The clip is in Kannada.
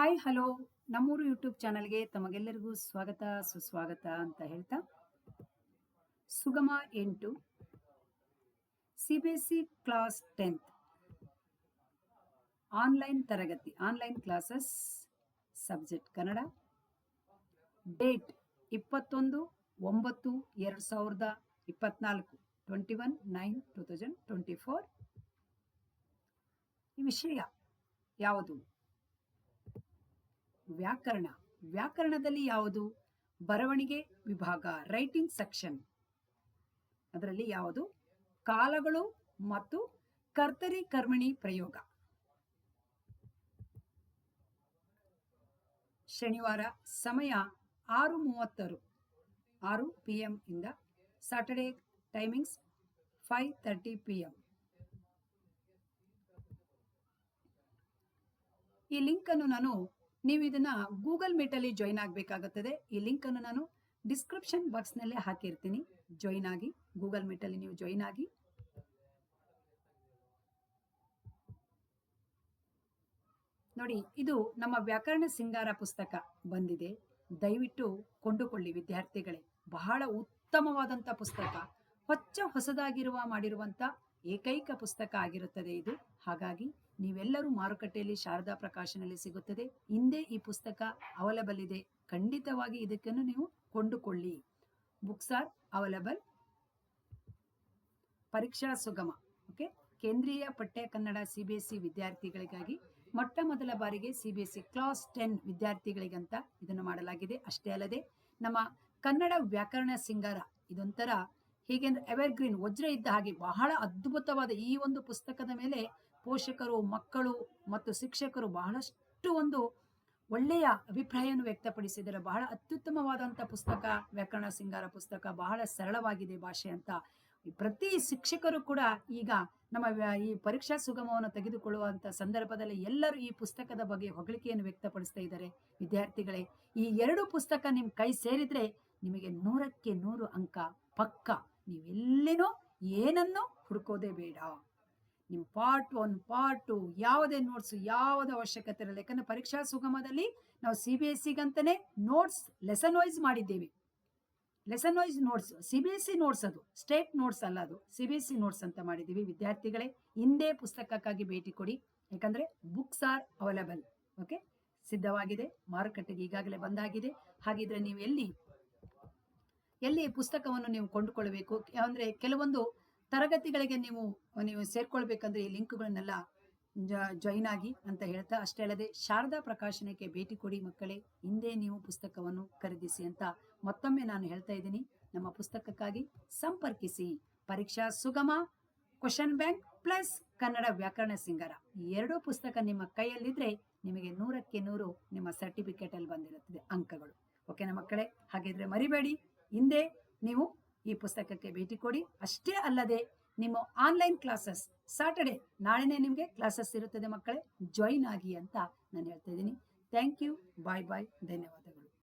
ಹಾಯ್ ಹಲೋ ನಮ್ಮೂರು ಯೂಟ್ಯೂಬ್ ಚಾನಲ್ಗೆ ತಮಗೆಲ್ಲರಿಗೂ ಸ್ವಾಗತ, ಸುಸ್ವಾಗತ ಅಂತ ಹೇಳ್ತಾ. ಸುಗಮ ಎಂಟು. C B S C class tenth online ತರಗತಿ online classes subject Kannada. Date ಇಪ್ಪತ್ತೊಂದು, ಒಂಬತ್ತು, ಎರಡು ಸಾವಿರದ ಇಪ್ಪತ್ನಾಲ್ಕು twenty one nine two thousand twenty four ಈ ವಿಷಯ ಯಾವುದು? ವ್ಯಾಕರಣ. ವ್ಯಾಕರಣದಲ್ಲಿ ಯಾವುದು? ಬರವಣಿಗೆ ವಿಭಾಗ ರೈಟಿಂಗ್ ಸೆಕ್ಷನ್ ಅದರಲ್ಲಿ ಯಾವುದು? ಕಾಲಗಳು ಮತ್ತು ಕರ್ತರಿ ಕರ್ಮಣಿ ಪ್ರಯೋಗ. ಶನಿವಾರ ಸಮಯ ಆರು ಮೂವತ್ತರು. ಆರು ಪಿ ಎಂ ಇಂದ Saturday timings five thirty P M ಈ ಲಿಂಕನ್ನು ನಾನು ನೀವು ಇದನ್ನ ಗೂಗಲ್ ಮೀಟಲ್ಲಿ ಜಾಯಿನ್ ಆಗಬೇಕಾಗುತ್ತದೆ. ಈ ಲಿಂಕ್ ಅನ್ನು ನಾನು ಡಿಸ್ಕ್ರಿಪ್ಷನ್ ಬಾಕ್ಸ್ನಲ್ಲೇ ಹಾಕಿರ್ತೀನಿ. ಜಾಯಿನ್ ಆಗಿ, ಗೂಗಲ್ ಮೀಟಲ್ಲಿ ನೀವು ಜಾಯಿನ್ ಆಗಿ. ನೋಡಿ, ಇದು ನಮ್ಮ ವ್ಯಾಕರಣ ಸಿಂಗಾರ ಪುಸ್ತಕ ಬಂದಿದೆ. ದಯವಿಟ್ಟು ಕೊಂಡುಕೊಳ್ಳಿ ವಿದ್ಯಾರ್ಥಿಗಳೇ. ಬಹಳ ಉತ್ತಮವಾದಂಥ ಪುಸ್ತಕ. ಹೊಚ್ಚ ಹೊಸದಾಗಿರುವ ಮಾಡಿರುವಂಥ ಏಕೈಕ ಪುಸ್ತಕ ಆಗಿರುತ್ತದೆ ಇದು. ಹಾಗಾಗಿ ನೀವೆಲ್ಲರೂ ಮಾರುಕಟ್ಟೆಯಲ್ಲಿ ಶಾರದಾ ಪ್ರಕಾಶನಲ್ಲಿ ಸಿಗುತ್ತದೆ. ಹಿಂದೆ ಈ ಪುಸ್ತಕ ಅವೈಲಬಲ್ ಇದೆ ಖಂಡಿತವಾಗಿ ಇದಕ್ಕನ್ನು ನೀವು ಕೊಂಡುಕೊಳ್ಳಿ. Books are available. ಪರೀಕ್ಷಾ ಸುಗಮ, ಓಕೆ? ಕೇಂದ್ರೀಯ ಪಠ್ಯ Kannada C B S C ವಿದ್ಯಾರ್ಥಿಗಳಿಗಾಗಿ ಮೊಟ್ಟ ಮೊದಲ ಬಾರಿಗೆ C B S C class ten ವಿದ್ಯಾರ್ಥಿಗಳಿಗಂತ ಇದನ್ನು ಮಾಡಲಾಗಿದೆ. ಅಷ್ಟೇ ಅಲ್ಲದೆ ನಮ್ಮ ಕನ್ನಡ ವ್ಯಾಕರಣ ಸಿಂಗಾರ ಇದೊಂಥರ ಹೀಗೆಂದ್ರೆ ಎವರ್ಗ್ರೀನ್ ವಜ್ರ ಇದ್ದ ಹಾಗೆ ಬಹಳ ಅದ್ಭುತವಾದ ಈ ಒಂದು ಪುಸ್ತಕದ ಮೇಲೆ ಪೋಷಕರು, ಮಕ್ಕಳು ಮತ್ತು ಶಿಕ್ಷಕರು ಬಹಳಷ್ಟು ಒಂದು ಒಳ್ಳೆಯ ಅಭಿಪ್ರಾಯವನ್ನು ವ್ಯಕ್ತಪಡಿಸಿದ್ದಾರೆ. ಬಹಳ ಅತ್ಯುತ್ತಮವಾದಂಥ ಪುಸ್ತಕ, ವ್ಯಾಕರಣ ಸಿಂಗಾರ ಪುಸ್ತಕ, ಬಹಳ ಸರಳವಾಗಿದೆ ಭಾಷೆ ಅಂತ. ಪ್ರತಿ ಶಿಕ್ಷಕರು ಕೂಡ ಈಗ ನಮ್ಮ ಈ ಪರೀಕ್ಷಾ ಸುಗಮವನ್ನು ತೆಗೆದುಕೊಳ್ಳುವಂಥ ಸಂದರ್ಭದಲ್ಲಿ ಎಲ್ಲರೂ ಈ ಪುಸ್ತಕದ ಬಗ್ಗೆ ಹೊಗಳಿಕೆಯನ್ನು ವ್ಯಕ್ತಪಡಿಸ್ತಾ ಇದ್ದಾರೆ. ವಿದ್ಯಾರ್ಥಿಗಳೇ, ಈ ಎರಡು ಪುಸ್ತಕ ನಿಮ್ಮ ಕೈ ಸೇರಿದ್ರೆ ನಿಮಗೆ ನೂರಕ್ಕೆ ನೂರು ಅಂಕ ಪಕ್ಕ ನೀವೆಲ್ಲಿನೋ ಏನನ್ನೂ ಹುಡುಕೋದೇ ಬೇಡ. ನಿಮ್ಮ ಪಾರ್ಟ್ ಒನ್ ಪಾರ್ಟ್ ಟು ಯಾವುದೇ ನೋಟ್ಸ್ ಯಾವುದೇ ಅವಶ್ಯಕತೆ ಇರಲ್ಲ ಯಾಕಂದ್ರೆ ಪರೀಕ್ಷಾ ಸುಗಮದಲ್ಲಿ ನಾವು ಸಿ ಬಿ ಎಸ್ ಸಿಗಂತಾನೆ ನೋಟ್ಸ್ ಲೆಸನ್ ವೈಸ್ ಮಾಡಿದ್ದೇವೆ. Lesson wise notes C B S C notes ಅದು ಸ್ಟೇಟ್ ನೋಟ್ಸ್ ಅಲ್ಲ ಅದು. C B S C notes ಅಂತ ಮಾಡಿದ್ದೀವಿ. ವಿದ್ಯಾರ್ಥಿಗಳೇ, ಹಿಂದೆ ಪುಸ್ತಕಕ್ಕಾಗಿ ಭೇಟಿ ಕೊಡಿ. ಯಾಕಂದ್ರೆ ಬುಕ್ಸ್ ಆರ್ ಅವೈಲಬಲ್ ಓಕೆ ಸಿದ್ಧವಾಗಿದೆ. ಮಾರುಕಟ್ಟೆಗೆ ಈಗಾಗಲೇ ಬಂದಾಗಿದೆ. ಹಾಗಿದ್ರೆ ನೀವು ಎಲ್ಲಿ ಎಲ್ಲಿ ಪುಸ್ತಕವನ್ನು ನೀವು ಕೊಂಡುಕೊಳ್ಬೇಕು ಅಂದ್ರೆ ಕೆಲವೊಂದು ತರಗತಿಗಳಿಗೆ ನೀವು ನೀವು ಸೇರ್ಕೊಳ್ಬೇಕಂದ್ರೆ ಈ ಲಿಂಕ್ಗಳನ್ನೆಲ್ಲ ಜಾಯಿನ್ ಆಗಿ ಅಂತ ಹೇಳ್ತಾ ಅಷ್ಟೇ ಅಲ್ಲದೆ ಶಾರದಾ ಪ್ರಕಾಶನಕ್ಕೆ ಭೇಟಿ ಕೊಡಿ ಮಕ್ಕಳೇ. ಹಿಂದೆ ನೀವು ಪುಸ್ತಕವನ್ನು ಖರೀದಿಸಿ ಅಂತ ಮತ್ತೊಮ್ಮೆ ನಾನು ಹೇಳ್ತಾ ಇದ್ದೀನಿ. ನಮ್ಮ ಪುಸ್ತಕಕ್ಕಾಗಿ ಸಂಪರ್ಕಿಸಿ. ಪರೀಕ್ಷಾ ಸುಗಮ, ಕ್ವಶನ್ ಬ್ಯಾಂಕ್ ಪ್ಲಸ್ ಕನ್ನಡ ವ್ಯಾಕರಣ ಸಿಂಗಾರ. ಈ ಎರಡೂ ಪುಸ್ತಕ ನಿಮ್ಮ ಕೈಯಲ್ಲಿದ್ರೆ ನಿಮಗೆ ನೂರಕ್ಕೆ ನೂರು ನಿಮ್ಮ ಸರ್ಟಿಫಿಕೇಟ್ ಅಲ್ಲಿ ಬಂದಿರುತ್ತದೆ ಅಂಕಗಳು. ಓಕೆನಾ ಮಕ್ಕಳೇ? ಹಾಗಿದ್ರೆ ಮರಿಬೇಡಿ. ಹಿಂದೆ ನೀವು ಈ ಪುಸ್ತಕಕ್ಕೆ ಭೇಟಿ ಕೊಡಿ. ಅಷ್ಟೇ ಅಲ್ಲದೆ ನಿಮ್ಮ ಆನ್ಲೈನ್ ಕ್ಲಾಸಸ್ ಸಾಟರ್ಡೆ ನಾಳೆನೆ ನಿಮಗೆ ಕ್ಲಾಸಸ್ ಇರುತ್ತದೆ ಮಕ್ಕಳೇ. ಜಾಯಿನ್ ಆಗಿ ಅಂತ ನಾನು ಹೇಳ್ತಾ ಇದ್ದೀನಿ. ಥ್ಯಾಂಕ್ ಯು ಬಾಯ್ ಬಾಯ್ ಧನ್ಯವಾದಗಳು.